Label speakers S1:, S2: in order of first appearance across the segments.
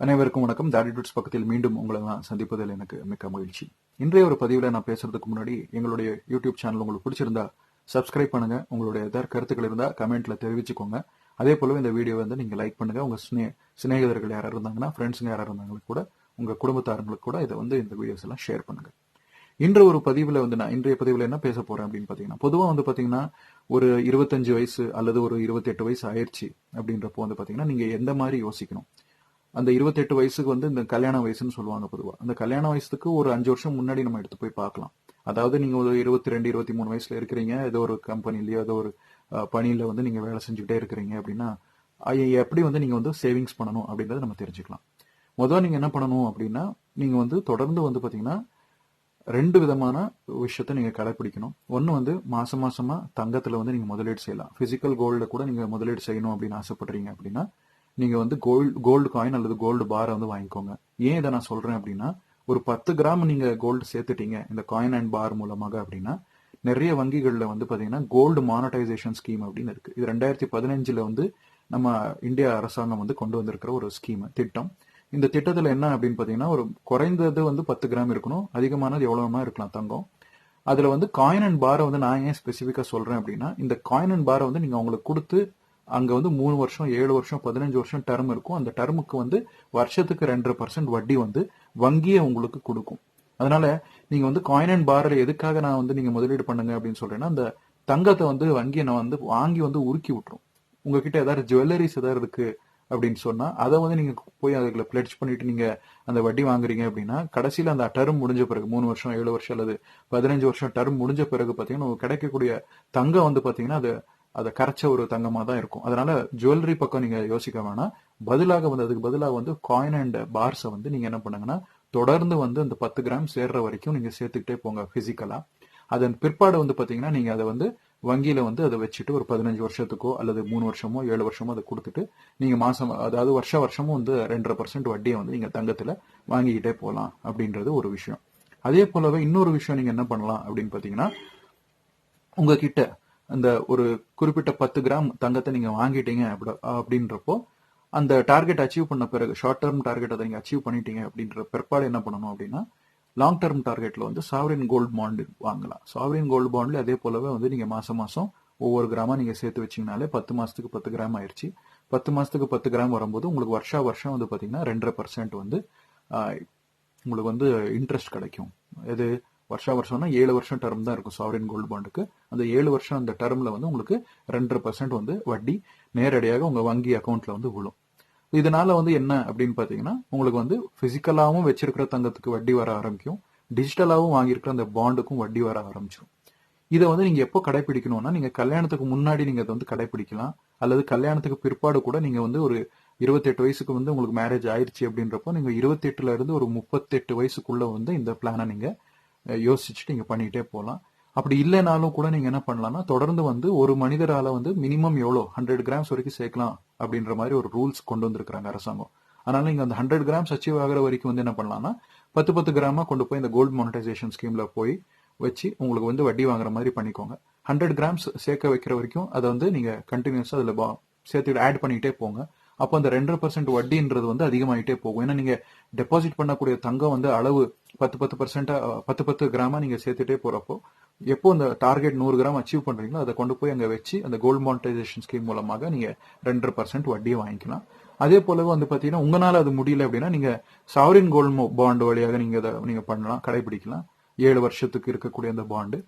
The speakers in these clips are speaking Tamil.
S1: அனைவருக்கும் வணக்கம். தாடிடுட்ஸ் பக்கத்தில் மீண்டும் உங்களை நான் சந்திப்பதில் எனக்கு மிக்க மகிழ்ச்சி. இன்றைய ஒரு பதிவில் நான் பேசுறதுக்கு முன்னாடி எங்களுடைய யூடியூப் சேனல் உங்களுக்கு பிடிச்சிருந்தா சப்ஸ்கிரைப் பண்ணுங்க. உங்களுடைய ஏதாவது கருத்துக்கள் இருந்தால் கமெண்ட்ல தெரிவிச்சுக்கோங்க. அதே போலவே இந்த வீடியோ வந்து நீங்க லைக் பண்ணுங்க. உங்க சிநேகிதர்கள் யாராவது இருந்தாங்கன்னா ஃப்ரெண்ட்ஸுங்க யாராவது இருந்தாங்களுக்கு கூட உங்க குடும்பத்தாரங்களுக்கு கூட இதை வந்து இந்த வீடியோஸ் எல்லாம் ஷேர் பண்ணுங்க. இன்று ஒரு பதிவில் வந்து நான் இன்றைய பதிவில் என்ன பேச போறேன் அப்படின்னு பார்த்தீங்கன்னா பொதுவாக வந்து பார்த்தீங்கன்னா ஒரு இருபத்தஞ்சு வயசு அல்லது ஒரு இருபத்தெட்டு வயசு ஆயிடுச்சு அப்படின்றப்போ வந்து பார்த்தீங்கன்னா நீங்க எந்த மாதிரி யோசிக்கணும்? அந்த இருபத்தெட்டு வயசுக்கு வந்து இந்த கல்யாண வயசுன்னு சொல்லுவாங்க பொதுவாக அந்த கல்யாண வயசுக்கு ஒரு அஞ்சு வருஷம் முன்னாடி நம்ம எடுத்து போய் பார்க்கலாம். அதாவது நீங்க ஒரு இருபத்தி ரெண்டு இருபத்தி மூணு வயசுல இருக்கிறீங்க ஏதோ ஒரு கம்பெனிலயோ ஏதோ ஒரு பணியில் பணியில வந்து நீங்க வேலை செஞ்சுக்கிட்டே இருக்கிறீங்க அப்படின்னா எப்படி வந்து நீங்க வந்து சேவிங்ஸ் பண்ணணும் அப்படின்றத நம்ம தெரிஞ்சுக்கலாம். முதல்ல நீங்க என்ன பண்ணணும் அப்படின்னா நீங்க வந்து தொடர்ந்து வந்து பாத்தீங்கன்னா ரெண்டு விதமான விஷயத்த நீங்க கடைபிடிக்கணும் ஒன்று வந்து மாசம் மாசமா தங்கத்துல வந்து நீங்க முதலீடு செய்யலாம். பிசிக்கல் கோல்டு கூட நீங்க முதலீடு செய்யணும் அப்படின்னு ஆசைப்படுறீங்க அப்படின்னா நீங்க வந்து கோல்டு கோல்டு காயின் அல்லது கோல்டு பாரை வந்து வாங்கிக்கோங்க. ஏன் இதை நான் சொல்றேன் அப்படின்னா ஒரு பத்து கிராம் நீங்க கோல்டு சேர்த்துட்டீங்க இந்த காயின் அண்ட் பார் மூலமாக அப்படின்னா நிறைய வங்கிகளில் வந்து பாத்தீங்கன்னா கோல்டு மானடைசேஷன் ஸ்கீம் அப்படின்னு இருக்கு. இது ரெண்டாயிரத்தி பதினஞ்சுல வந்து நம்ம இந்தியா அரசாங்கம் வந்து கொண்டு வந்திருக்கிற ஒரு ஸ்கீம் திட்டம். இந்த திட்டத்துல என்ன அப்படின்னு பாத்தீங்கன்னா ஒரு குறைந்தது வந்து பத்து கிராம் இருக்கணும் அதிகமானது எவ்வளவுமா இருக்கலாம் தங்கம். அதுல வந்து காயின் அண்ட் பாரை வந்து நான் ஏன் ஸ்பெசிஃபிக்காக சொல்றேன் அப்படின்னா இந்த காயின் அண்ட் பாரை வந்து நீங்க அவங்களுக்கு கொடுத்து அங்க வந்து மூணு வருஷம் ஏழு வருஷம் பதினஞ்சு வருஷம் டர்ம் இருக்கும். அந்த டர்முக்கு வந்து வருஷத்துக்கு ரெண்டரை பர்சன்ட் வட்டி வந்து வங்கியை உங்களுக்கு கொடுக்கும். அதனால நீங்க வந்து காயின் அண்ட் பாரில் எதுக்காக நான் வந்து நீங்க முதலீடு பண்ணுங்க அப்படின்னு சொல்றேன்னா அந்த தங்கத்தை வந்து வங்கியை நான் வந்து வாங்கி வந்து உருக்கி விட்டுரும். உங்ககிட்ட ஏதாவது ஜுவல்லரிஸ் ஏதாவது இருக்கு அப்படின்னு சொன்னா அதை வந்து நீங்க போய் அதுல பிளட்ஜ் பண்ணிட்டு நீங்க அந்த வட்டி வாங்குறீங்க அப்படின்னா கடைசியில அந்த டர்ம் முடிஞ்ச பிறகு மூணு வருஷம் ஏழு வருஷம் அல்லது பதினஞ்சு வருஷம் டர்ம் முடிஞ்ச பிறகு பாத்தீங்கன்னா உங்களுக்கு கிடைக்கக்கூடிய தங்கம் வந்து பாத்தீங்கன்னா அது அதை கரைச்ச ஒரு தங்கமாக தான் இருக்கும். அதனால ஜுவல்லரி பக்கம் நீங்க யோசிக்க வேணாம். பதிலாக வந்து அதுக்கு பதிலாக வந்து காயின் அண்ட் பார்ஸை வந்து நீங்க என்ன பண்ணுங்கன்னா தொடர்ந்து வந்து அந்த பத்து கிராம் சேர்ற வரைக்கும் நீங்க சேர்த்துக்கிட்டே போங்க பிசிக்கலா அதன் பிற்பாடு வந்து பாத்தீங்கன்னா நீங்க அதை வந்து வங்கியில வந்து அதை வச்சுட்டு ஒரு பதினஞ்சு வருஷத்துக்கோ அல்லது மூணு வருஷமோ ஏழு வருஷமோ அதை கொடுத்துட்டு நீங்க மாசம் அதாவது வருஷ வருஷமும் வந்து ரெண்டரை பர்சன்ட் வட்டியை வந்து நீங்க தங்கத்துல வாங்கிக்கிட்டே போகலாம் அப்படின்றது ஒரு விஷயம். அதே போலவே இன்னொரு விஷயம் நீங்க என்ன பண்ணலாம் அப்படின்னு பாத்தீங்கன்னா உங்ககிட்ட அந்த ஒரு குறிப்பிட்ட பத்து கிராம் தங்கத்தை நீங்க வாங்கிட்டீங்க அப்படி- அப்படின்றப்போ அந்த டார்கெட் அச்சீவ் பண்ண பிறகு ஷார்ட் டேர்ம் டார்கெட் அதை நீங்க அச்சீவ் பண்ணிட்டீங்க அப்படின்ற பிற்பாடு என்ன பண்ணணும் அப்படின்னா லாங் டேர்ம் டார்கெட்ல வந்து சாவரின் கோல்டு பாண்டு வாங்கலாம். சாவரின் கோல்டு பாண்ட்ல அதே போலவே வந்து நீங்க மாசம் மாசம் ஒவ்வொரு கிராமா நீங்க சேர்த்து வச்சீங்கனாலே பத்து மாசத்துக்கு பத்து கிராம் ஆயிடுச்சு பத்து மாசத்துக்கு பத்து கிராம் வரும்போது உங்களுக்கு வருஷா வருஷம் வந்து பாத்தீங்கன்னா ரெண்டரை பர்சன்ட் வந்து உங்களுக்கு வந்து இன்ட்ரெஸ்ட் கிடைக்கும். இது வருஷா வருஷம்னா ஏழு வருஷம் டர்ம் தான் இருக்கும் சாவரின் கோல்டு பாண்டுக்கு அந்த ஏழு வருஷம் அந்த டர்மில் வந்து உங்களுக்கு ரெண்டரை பர்சன்ட் வந்து வட்டி நேரடியாக உங்கள் வங்கி அக்கௌண்ட்டில் வந்து விழும். இதனால வந்து என்ன அப்படின்னு பார்த்தீங்கன்னா உங்களுக்கு வந்து ஃபிசிக்கலாகவும் வச்சிருக்கிற தங்கத்துக்கு வட்டி வர ஆரம்பிக்கும். டிஜிட்டலாகவும் வாங்கியிருக்கிற அந்த பாண்டுக்கும் வட்டி வர ஆரம்பிச்சிடும் இதை வந்து நீங்கள் எப்போ கடைபிடிக்கணும்னா நீங்கள் கல்யாணத்துக்கு முன்னாடி நீங்கள் அதை வந்து கடைபிடிக்கலாம் அல்லது கல்யாணத்துக்கு பிற்பாடு கூட நீங்கள் வந்து ஒரு இருபத்தெட்டு வயசுக்கு வந்து உங்களுக்கு மேரேஜ் ஆயிடுச்சு அப்படின்றப்போ நீங்கள் இருபத்தெட்டுல இருந்து ஒரு முப்பத்தெட்டு வயசுக்குள்ள வந்து இந்த பிளானை நீங்கள் யோசிச்சுட்டு நீங்கள் பண்ணிக்கிட்டே போகலாம் அப்படி இல்லைனாலும் கூட நீங்கள் என்ன பண்ணலாம்னா தொடர்ந்து வந்து ஒரு மனிதரால் வந்து மினிமம் எவ்வளோ? ஹண்ட்ரட் கிராம்ஸ் வரைக்கும் சேர்க்கலாம் அப்படின்ற மாதிரி ஒரு ரூல்ஸ் கொண்டு வந்திருக்கிறாங்க அரசாங்கம். அதனால நீங்கள் அந்த ஹண்ட்ரட் கிராம்ஸ் அச்சீவ் ஆகிற வரைக்கும் வந்து என்ன பண்ணலாம்னா பத்து பத்து கிராமா கொண்டு போய் இந்த கோல்டு மானிட்டைசேஷன் ஸ்கீமில் போய் வச்சு உங்களுக்கு வந்து வட்டி வாங்குற மாதிரி பண்ணிக்கோங்க. ஹண்ட்ரட் கிராம்ஸ் சேர்க்க வைக்கிற வரைக்கும் அதை வந்து நீங்கள் கண்டினியூஸாக அதில் பா- ஆட் பண்ணிக்கிட்டே போங்க. அப்போ அந்த ரெண்டரை பர்சன்ட் வட்டின்றது வந்து அதிகமாயிட்டே போகும். ஏன்னா நீங்க டெபாசிட் பண்ணக்கூடிய தங்கம் வந்து அளவு பத்து பத்து பர்சன்டா பத்து பத்து கிராமா நீங்க சேர்த்துட்டே போறப்போ எப்போ அந்த டார்கெட் நூறு கிராம் அச்சீவ் பண்றீங்களோ அதை கொண்டு போய் அங்க வச்சு அந்த கோல்டு மானிட்டைசேஷன் ஸ்கீம் மூலமாக நீங்க ரெண்டரை பர்சன்ட் வட்டியை வாங்கிக்கலாம். அதே போலவே வந்து பாத்தீங்கன்னா உங்களால அது முடியல அப்படின்னா நீங்க சாவரின் கோல்டு பாண்டு வழியாக நீங்க அதை நீங்க பண்ணலாம் கடைபிடிக்கலாம். ஏழு வருஷத்துக்கு இருக்கக்கூடிய அந்த பாண்டு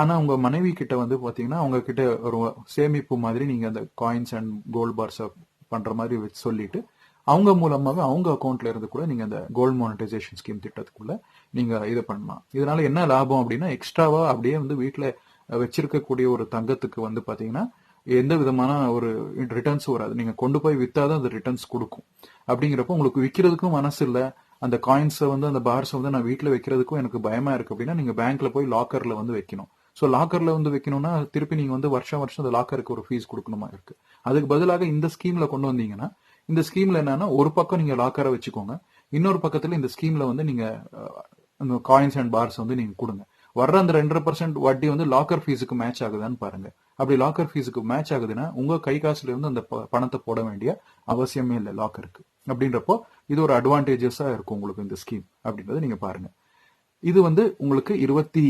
S1: ஆனா உங்க மனைவி கிட்ட வந்து பாத்தீங்கன்னா அவங்க கிட்ட ஒரு சேமிப்பு மாதிரி நீங்க அந்த காயின்ஸ் அண்ட் கோல்ட் பார்ஸ் பண்ற மாதிரி வச்சு சொல்லிட்டு அவங்க மூலமாகவே அவங்க அக்கௌண்ட்ல இருந்து கூட நீங்க அந்த கோல்டு மானிட்டைசேஷன் ஸ்கீம் திட்டத்துக்குள்ள நீங்க இது பண்ணலாம். இதனால என்ன லாபம் அப்படின்னா எக்ஸ்ட்ராவா அப்படியே வந்து வீட்டுல வச்சிருக்கக்கூடிய ஒரு தங்கத்துக்கு வந்து பாத்தீங்கன்னா எந்த விதமான ஒரு ரிட்டர்ன்ஸ் வராது. நீங்க கொண்டு போய் வித்தாதான் அந்த ரிட்டர்ன்ஸ் கொடுக்கும். அப்படிங்கிறப்ப உங்களுக்கு விற்கிறதுக்கும் மனசு இல்ல. அந்த காயின்ஸை வந்து அந்த பார்ஸை வந்து நான் வீட்டில் வைக்கிறதுக்கும் எனக்கு பயமா இருக்கு அப்படின்னா நீங்க பேங்க்ல போய் லாக்கர்ல வந்து வைக்கணும். ஸோ லாக்கரில் வந்து வைக்கணும்னா திருப்பி நீங்கள் வந்து வருஷம் வருஷம் அந்த லாக்கருக்கு ஒரு ஃபீஸ் கொடுக்கணுமா இருக்கு. அதுக்கு பதிலாக இந்த ஸ்கீமில் கொண்டு வந்தீங்கன்னா இந்த ஸ்கீமில் என்னன்னா ஒரு பக்கம் நீங்கள் லாக்கரை வச்சுக்கோங்க. இன்னொரு பக்கத்துல இந்த ஸ்கீமில் வந்து நீங்கள் காயின்ஸ் அண்ட் பார்ஸ் வந்து நீங்கள் கொடுங்க. வர்ற அந்த ரெண்டரை பர்சன்ட் வட்டி வந்து லாக்கர் ஃபீஸுக்கு மேட்ச் ஆகுதான்னு பாருங்க. அப்படி லாக்கர் ஃபீஸுக்கு மேட்ச் ஆகுதுன்னா உங்க கை காசுல இருந்து அந்த ப- பணத்தை போட வேண்டிய அவசியமே இல்லை லாக்கருக்கு அப்படின்றப்போ இது ஒரு அட்வான்டேஜஸா இருக்கும் உங்களுக்கு இந்த ஸ்கீம் அப்படின்றத நீங்க பாருங்க. இது வந்து உங்களுக்கு இருபத்தி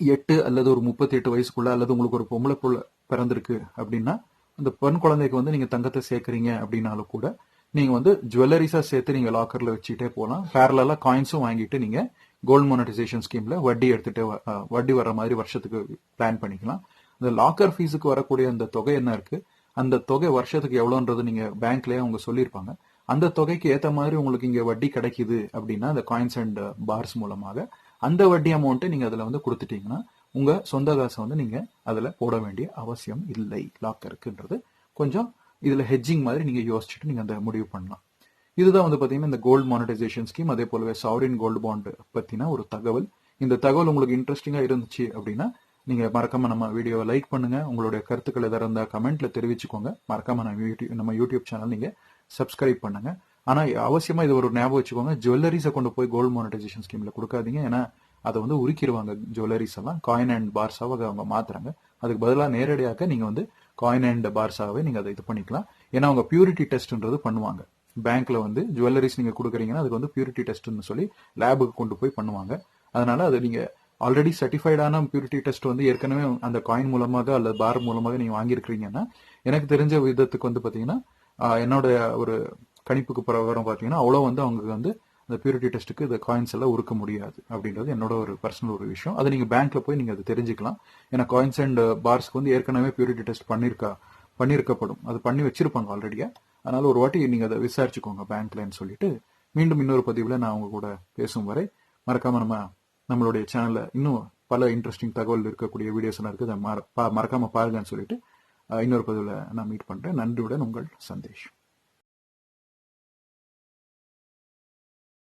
S1: எட்டு அல்லது ஒரு முப்பத்தி எட்டு வயசுக்குள்ள அல்லது உங்களுக்கு ஒரு பொம்பளை புள்ள பிறந்திருக்கு அப்படின்னா அந்த பெண் குழந்தைக்கு வந்து நீங்க தங்கத்தை சேர்க்குறீங்க அப்படின்னாலும் கூட நீங்க வந்து ஜுவல்லரிஸா சேர்த்து நீங்க லாக்கர்ல வச்சுட்டே போகலாம். பேரலா காயின்ஸும் வாங்கிட்டு நீங்க கோல்ட் மோனடைசேஷன் ஸ்கீம்ல வட்டி எடுத்துட்டு வட்டி வர்ற மாதிரி வருஷத்துக்கு பிளான் பண்ணிக்கலாம். இந்த லாக்கர் ஃபீஸுக்கு வரக்கூடிய அந்த தொகை என்ன இருக்கு? அந்த தொகை வருஷத்துக்கு எவ்வளோன்றது நீங்க பேங்க்லயே அவங்க சொல்லியிருப்பாங்க. அந்த தொகைக்கு ஏற்ற மாதிரி உங்களுக்கு இங்க வட்டி கிடைக்குது அப்படின்னா அந்த காயின்ஸ் அண்ட் பார்ஸ் மூலமாக அந்த வட்டி அமௌண்ட்டை நீங்கள் அதில் வந்து கொடுத்துட்டீங்கன்னா உங்கள் சொந்த காசை வந்து நீங்கள் அதில் போட வேண்டிய அவசியம் இல்லை லாக்கருக்குன்றது கொஞ்சம் இதில் ஹெட்ஜிங் மாதிரி நீங்கள் யோசிச்சுட்டு நீங்கள் அந்த முடிவு பண்ணலாம் இதுதான் வந்து பார்த்தீங்கன்னா இந்த கோல்டு மானிட்டைசேஷன் ஸ்கீம் அதே போலவே சாவரின் கோல்டு பாண்ட் பற்றினா ஒரு தகவல் இந்த தகவல் உங்களுக்கு இன்ட்ரெஸ்டிங்காக இருந்துச்சு அப்படின்னா நீங்கள் மறக்காமல் நம்ம வீடியோவை லைக் பண்ணுங்கள் உங்களுடைய கருத்துக்கள் எதாவது இருந்தால் கமெண்ட்டில் தெரிவிச்சுக்கோங்க மறக்காமல் நம்ம யூடியூப் நம்ம யூடியூப் சேனல் நீங்கள் சப்ஸ்கிரைப் பண்ணுங்க ஆனா அவசியமா இது ஒரு ஞாபகம் வச்சுக்கோங்க. ஜுவல்லரிஸை கொண்டு போய் கோல்டு மானிட்டைசேஷன் ஸ்கீம்ல கொடுக்காதீங்க. ஏன்னா அதை வந்து உருக்கிடுவாங்க ஜுவல்லரிஸ் எல்லாம். காயின் அண்ட் பார்ஸாக அவங்க மாத்துறாங்க. அதுக்கு பதிலாக நேரடியாக நீங்க வந்து காயின் அண்ட் பார்ஸாவே நீங்க அதை இது பண்ணிக்கலாம். ஏன்னா அவங்க பியூரிட்டி டெஸ்ட்ன்றது பண்ணுவாங்க. பேங்க்ல வந்து ஜுவல்லரிஸ் நீங்க கொடுக்குறீங்கன்னா அதுக்கு வந்து பியூரிட்டி டெஸ்ட்னு சொல்லி லேபுக்கு கொண்டு போய் பண்ணுவாங்க. அதனால அது நீங்க ஆல்ரெடி சர்டிஃபைடான பியூரிட்டி டெஸ்ட் வந்து ஏற்கனவே அந்த காயின் மூலமாக அல்லது பார் மூலமாக நீங்க வாங்கியிருக்கிறீங்கன்னா எனக்கு தெரிஞ்ச விதத்துக்கு வந்து பாத்தீங்கன்னா என்னோட ஒரு கணிப்புக்கு பிரகாரம் பார்த்தீங்கன்னா அவ்வளோ வந்து அவங்க வந்து அந்த பியூரிட்டி டெஸ்ட்டுக்கு இந்த காயின்ஸ் எல்லாம் உருக்க முடியாது அப்படின்றது என்னோட ஒரு பர்சனல் ஒரு விஷயம். அதை நீங்கள் பேங்க்ல போய் நீங்கள் அதை தெரிஞ்சுக்கலாம். ஏன்னா காயின்ஸ் அண்ட் பார்ஸ்க்கு வந்து ஏற்கனவே பியூரிட்டி டெஸ்ட் பண்ணியிருக்கா பண்ணியிருக்கப்படும் அது பண்ணி வச்சிருப்பாங்க ஆல்ரெடியா அதனால ஒரு வாட்டி நீங்கள் அதை விசாரிச்சுக்கோங்க பேங்க்லன்னு சொல்லிட்டு. மீண்டும் இன்னொரு பதிவில் நான் அவங்க கூட பேசும் வரை மறக்காம நம்ம நம்மளுடைய சேனலில் இன்னும் பல இன்ட்ரெஸ்டிங் தகவல் இருக்கக்கூடிய வீடியோஸ் எல்லாம் இருக்குது. அதை மற- பா- மறக்காம பாருங்கன்னு சொல்லிட்டு இன்னொரு பதிவில் நான் மீட் பண்றேன். நன்றியுடன் உங்கள் சந்தேஷ்.